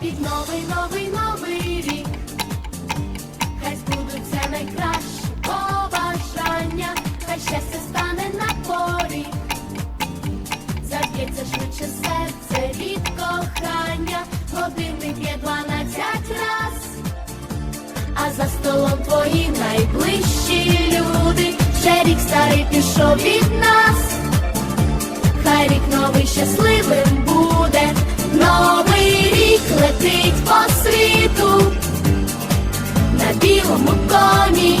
Під новий, новий, новий рік. Хай збудуться найкращі Заб'ється швидше серце від кохання, годинник є дванадцять раз. А за столом твої найближчі люди, ще рік старий пішов від нас. Хай рік новий щасливим буде, новий рік летить по світу. На білому коні,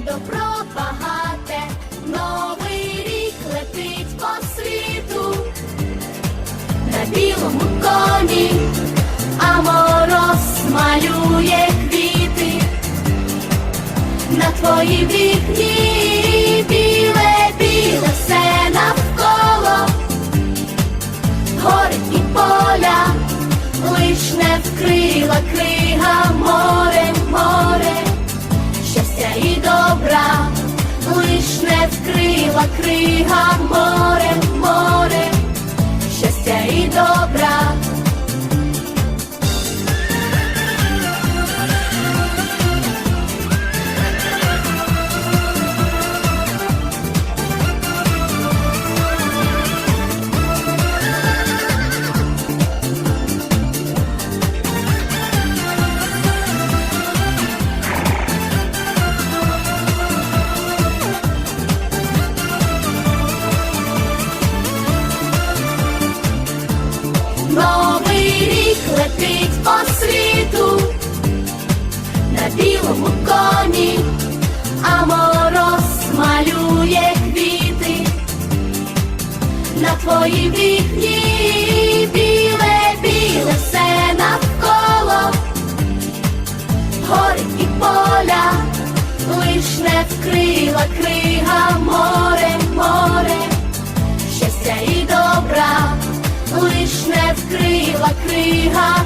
на добро багате, новий рік летить по світу, на білому коні, а мороз малює квіти. На твоїй вікні, біле, біле все навколо. Гори і поля, лиш не вкрила крига море, крига море, по світу на білому коні, а мороз малює квіти. На твоїй вікні, біле, біле все навколо, гори і поля, лиш вкрила крига море, море, щастя і добра лиш не вкрила крига